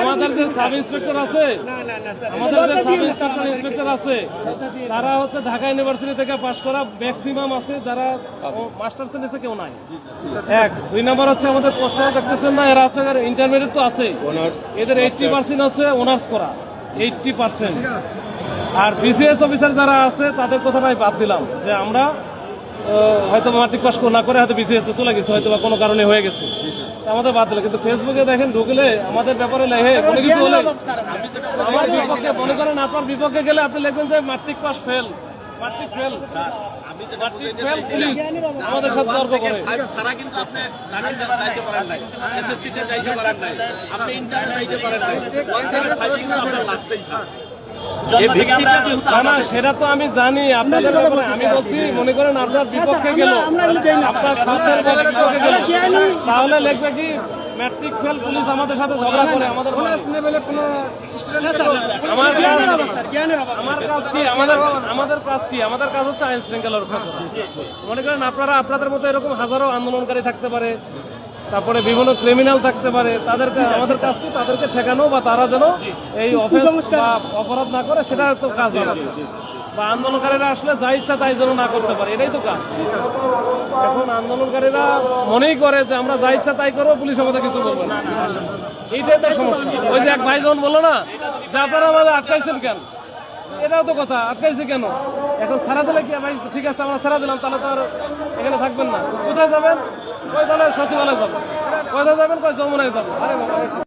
আমাদের যে sub inspector আছে আমাদের যে সাব ইন্সপেক্টর ইন্সপেক্টর আছে তারা হচ্ছে ঢাকা ইউনিভার্সিটি থেকে পাশ করা ম্যাক্সিমাম আছে যারা মাস্টার্স নিচে কেউ নাই। এক। দুই নম্বর হচ্ছে আমাদের পোস্টার দেখতেছেন না এরা হচ্ছে ইন্টারমিডিয়েট তো আছে এদের এইটটি পার্সেন্ট হচ্ছে অনার্স করা এইটটি পার্সেন্ট আর বিসিএস অফিসার যারা আছে তাদের কথাটাই বাদ দিলাম যে আমরা হয়তো মাট্রিক পাস না করে হয়তো বিসিএস চলে গেছে হয়তো বা কোনো কারণে হয়ে গেছে। আমাদের বাদ দিলে কিন্তু ফেসবুকে দেখেন ঢুকলে আমাদের ব্যাপারে লেখে কোনো কিছু হলে আমার বিপক্ষে মনে করেন আপনার বিপক্ষে গেলে আপনি লিখবেন যে matric pass fail matric fail আমাদের সাথে তর্ক করে। সারা কিন্তু আপনি যাইতে পারেন নাই। এসএসসি তে যাইতে পারেন নাই। আপনি ইন্টারনেট যাইতে পারেন নাই। ওয়ান ফাইভ কিন্তু আপনার লাস্টেই স্যার এই ভিত্তিটা কিন্তু না না সেটা তো আমি জানি আপনাদের আমি বলছি মনে করেন আপনার বিপক্ষে গেল আপনার স্বার্থের বিপক্ষে গেল। তাহলে লিখবে কি ম্যাট্রিক ফেল পুলিশ আমাদের সাথে ঝগড়া করে আমাদের আমার কাজ কি? আমাদের আমাদের কাজ কি? আমাদের কাজ হচ্ছে আইন শৃঙ্খলা রক্ষা করা মনে করেন আপনারা আপনাদের মতো এরকম হাজারো আন্দোলনকারী থাকতে পারে। তারপরে বিভিন্ন ক্রিমিনাল থাকতে পারে তাদেরকে আমাদের কাজ কি? তাদেরকে ঠেকানো বা তারা যেন এই অফেন্স বা অপরাধ না করে সেটা তো কাজ বা আন্দোলনকারীরা আসলে যা ইচ্ছা তাই যেন না করতে পারে এটাই তো কাজ। এখন আন্দোলনকারীরা মনেই করে যে আমরা যা ইচ্ছা তাই করব পুলিশ আমাদের কিছু বলবে না। এইটাই তো সমস্যা। ওই যে এক ভাই যখন বলল না যে আপনারা আমাদের আটকাইছেন কেন? এটাও তো কথা। আটকাইছে কেন? এখন সারা দিলে কি ভাই ঠিক আছে, আমরা সারা দিলাম, তাহলে তো আর এখানে থাকবেন না। কোথায় যাবেন? কয় তাহলে সচিবালয় যাবেন কোথায় যাবেন? কয় যমুনায় যাবেন